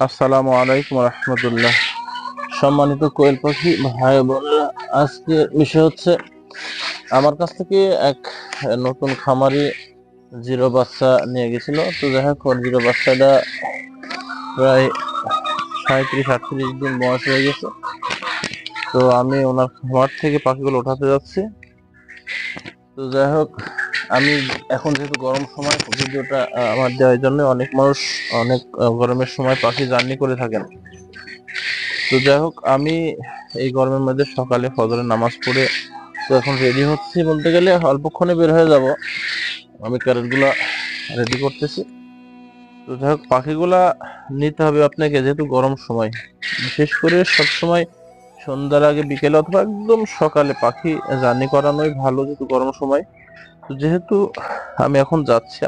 আসসালামু আলাইকুম রহমতুল্লাহ। সম্মানিত কোয়েল পাখি ভাই বোনেরা, আজকে বিষয় হচ্ছে, আমার কাছ থেকে এক নতুন খামারি জিরো বাচ্চা নিয়ে গেছিল। তো যাই হোক জিরো বাচ্চাটা প্রায় সাঁত্রিশ, আটত্রিশ দিন বয়স হয়ে গেছে। তো আমি ওনার খামার থেকে পাখিগুলো ওঠাতে যাচ্ছি। তো যাই হোক আমি এখন যেহেতু গরম সময়, ভিডিওটা আমার দেওয়ার জন্য অনেক মানুষ, অনেক গরমের সময় পাখি জার্নি করে থাকেন। তো যাই হোক, আমি এই গরমের মধ্যে সকালে ফজরের নামাজ পড়ে তো এখন রেডি হচ্ছি বলতে গেলে, অল্পক্ষণে বের হয়ে যাব। আমি ক্যারেটগুলা রেডি করতেছি। তো যাই হোক, পাখিগুলা নিতে হবে আপনাকে যেহেতু গরম সময়। বিশেষ করে সব সময় সন্ধ্যার আগে বিকেলে অথবা একদম সকালে পাখি জার্নি করানোই ভালো, যেহেতু গরম সময়। তো যেহেতু আমি এখন যাচ্ছি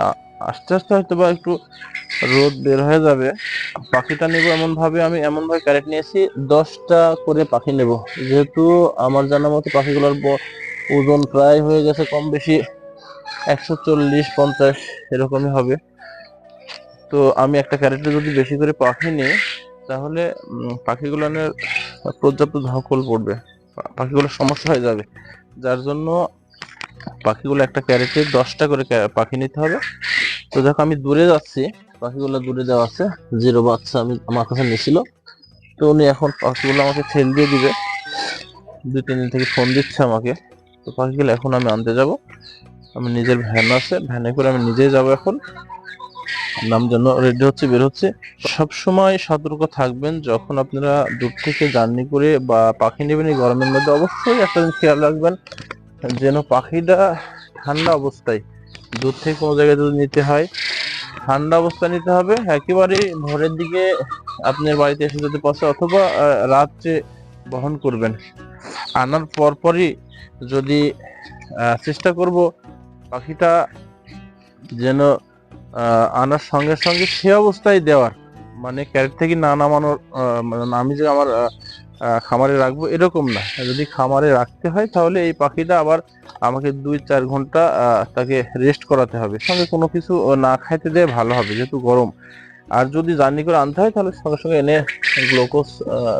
আস্তে আস্তে হয়তো বা একটু রোদ বের হয়ে যাবে। পাখিটা নেব এমন ভাবে আমি এমন ভাবে ক্যারেট নিয়েছি, দশটা করে পাখি নেব। যেহেতু আমার জানা মতো পাখিগুলোর ওজন প্রায় হয়ে গেছে কম বেশি একশো চল্লিশ, পঞ্চাশ, এরকমই হবে। তো আমি একটা ক্যারেটে যদি বেশি করে পাখি নিই, তাহলে পাখিগুলোর পর্যাপ্ত ধকল পড়বে। পাখিগুলোর সমস্যা হয়ে যাবে। যার জন্য পাখিগুলো একটা ক্যারেটে দশটা করে পাখি নিতে হবে। তো দেখো আমি দূরে যাচ্ছি, পাখিগুলো দূরে যাওয়া আছে। জিরো বাচ্চা আমি আমার কাছে নিয়েছিল তো উনি এখন পাখিগুলো আমাকে ছেল দিয়ে দিবে। দু তিন দিন থেকে ফোন দিচ্ছে আমাকে। তো পাখিগুলো এখন আমি আনতে যাব। আমি নিজের ভ্যান আছে। ভ্যানে করে আমি নিজেই যাব এখন। নাম জন্য রেডি হচ্ছে, বের হচ্ছে। সব সময় সতর্ক থাকবেন। যখন আপনারা দূর থেকে জার্নি করে বা পাখি নেবেন এই গরমের মধ্যে অবশ্যই একটা জিনিস খেয়াল রাখবেন। যেন পাখিটা ঠান্ডা অবস্থায়, দূর থেকে কোনো জায়গায় যদি নিতে হয়, ঠান্ডা অবস্থায় নিতে হবে, একেবারে ভোরের দিকে আপনার বাড়িতে এসে যেতে পারছে অথবা রাত্রে বহন করবেন। আনার পরপরই যদি চেষ্টা করব পাখিটা যেন আনার সঙ্গে সঙ্গে সে অবস্থায় দেওয়ার মানে ক্যারেট থেকে না নামানোর মানে আমি যে আমার খামারে রাখব, এরকম না। যদি খামারে রাখতে হয়, তাহলে এই পাখিটা আবার আমাকে দুই চার ঘণ্টা তাকে রেস্ট করাতে হবে। সঙ্গে কোনো কিছু না খাইতে দেয়, ভালো হবে, যেহেতু গরম। আর যদি জার্নি করে আনতে হয়, তাহলে সঙ্গে সঙ্গে এনে গ্লুকোজ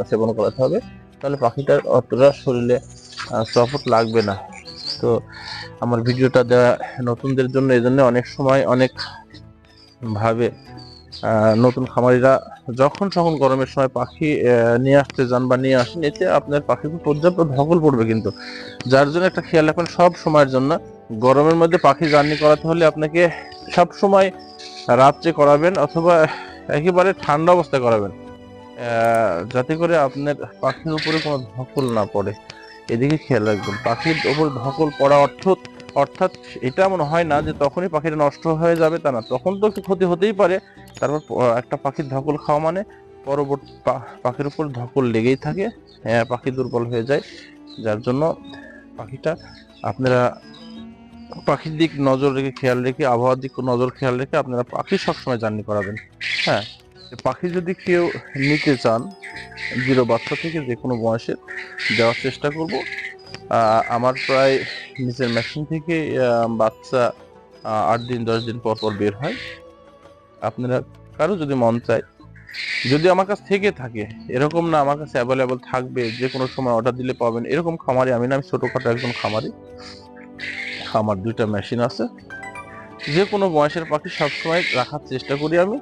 সেবন করাতে হবে। তাহলে পাখিটার অতটা শরীরে সাপোর্ট লাগবে না। তো আমার ভিডিওটা দেওয়া নতুনদের জন্য এই জন্য অনেক সময় অনেক ভাবে নতুন খামারিরা যখন তখন গরমের সময় পাখি নিয়ে আসতে যান বা নিয়ে আসেন, এতে আপনার পাখিকে পর্যাপ্ত ধকল পড়বে কিন্তু। যার জন্য একটা খেয়াল রাখবেন সব সময়ের জন্য গরমের মধ্যে পাখি জার্নি করাতে হলে আপনাকে সব সময় রাত্রে করাবেন অথবা একেবারে ঠান্ডা অবস্থায় করাবেন। যাতে করে আপনার পাখির উপরে কোনো ধকল না পড়ে। এদিকে খেয়াল রাখবেন, পাখির উপর ধকল পড়া অর্থ, অর্থাৎ এটা এমন হয় না যে তখনই পাখিটা নষ্ট হয়ে যাবে তা না, তখন তো একটু ক্ষতি হতেই পারে। তারপর একটা পাখির ধকল খাওয়া মানে পরবর্তী পাখির উপর ধকল লেগেই থাকে হ্যাঁ পাখি দুর্বল হয়ে যায়। যার জন্য পাখিটা আপনারা পাখির দিক নজর রেখে, খেয়াল রেখে, আবহাওয়ার দিক নজর, খেয়াল রেখে আপনারা পাখি সবসময় জার্নি করাবেন। হ্যাঁ পাখি যদি কেউ নিতে চান, জিরো বাচ্চা থেকে যে কোনো বয়সের দেওয়ার চেষ্টা করব। আমার প্রায় নিচের মেশিন থেকে বাচ্চা আট দিন, দশ দিন পর পর বের হয়। আপনারা, কারও যদি মন চায়, যদি আমার কাছ থেকে থাকে, এরকম না আমার কাছে অ্যাভেলেবল থাকবে, যে কোনো সময় অর্ডার দিলে পাবেন, এরকম খামারি আমি না, আমি ছোটোখাটো একজন খামারি। আমার দুইটা মেশিন আছে। যে কোনো বয়সের পাখি সবসময় রাখার চেষ্টা করি আমি।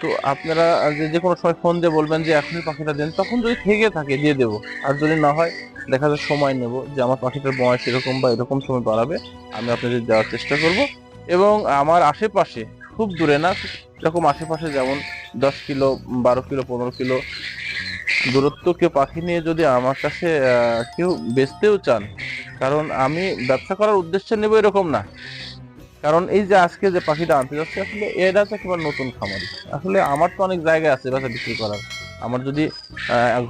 তো আপনারা যে যে কোনো সময় ফোন দিয়ে বলবেন যে, এখনই পাখিটা দেন। তখন যদি থেকে থাকে, দিয়ে দেবো। আর যদি না হয়, দেখা যায় সময় নেব যে, আমার পাখিটার বয়স এরকম বা এরকম সময় বাড়াবে। আমি আপনাদের দেওয়ার চেষ্টা করব। এবং আমার আশেপাশে, খুব দূরে না, এরকম আশেপাশে যেমন দশ কিলো, বারো কিলো, পনেরো কিলো দূরত্ব কেউ পাখি নিয়ে যদি আমার কাছে কেউ বেচতেও চান, কারণ আমি ব্যবসা করার উদ্দেশ্যে নেব এরকম না। কারণ এই যে আজকে যে পাখিটা আনতে যাচ্ছে, আসলে এটা হচ্ছে একেবারে নতুন খামারি। আসলে আমার তো অনেক জায়গা আছে বাসা বিক্রি করার। আমার যদি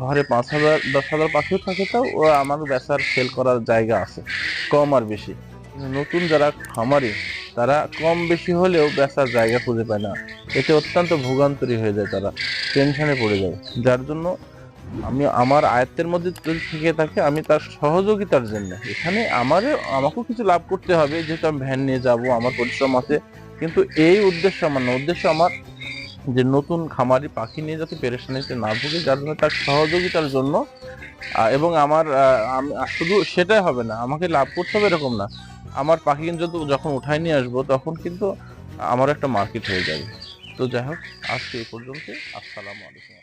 ঘরে পাঁচ হাজার, দশ হাজার পাখিও থাকে, তাও আমার বেচার সেল করার জায়গা আছে, কম আর বেশি। নতুন যারা খামারি তারা কম বেশি হলেও বেচার জায়গা খুঁজে পায় না। এতে অত্যন্ত ভোগান্তরী হয়ে যায় তারা, টেনশনে পড়ে যায়। যার জন্য আমি আমার আয়ত্তের মধ্যে যদি থেকে থাকে, আমি তার সহযোগিতার জন্য। এখানে আমারও আমাকেও কিছু লাভ করতে হবে, যেহেতু আমি ভ্যান নিয়ে যাব, আমার পরিশ্রম আছে। কিন্তু এই উদ্দেশ্য আমার না। উদ্দেশ্য আমার যে নতুন খামারি পাখি নিয়ে যাতে পেরেশানিতে না ভুগে, যার জন্য তার সহযোগিতার জন্য এবং আমার শুধু সেটাই হবে না, আমাকে লাভ করতে হবে এরকম না। আমার পাখি কিন্তু যখন উঠায় নিয়ে আসব, তখন কিন্তু আমার একটা মার্কেট হয়ে যাবে। তো যাই হোক, আজকে এ পর্যন্ত আসসালামু আলাইকুম।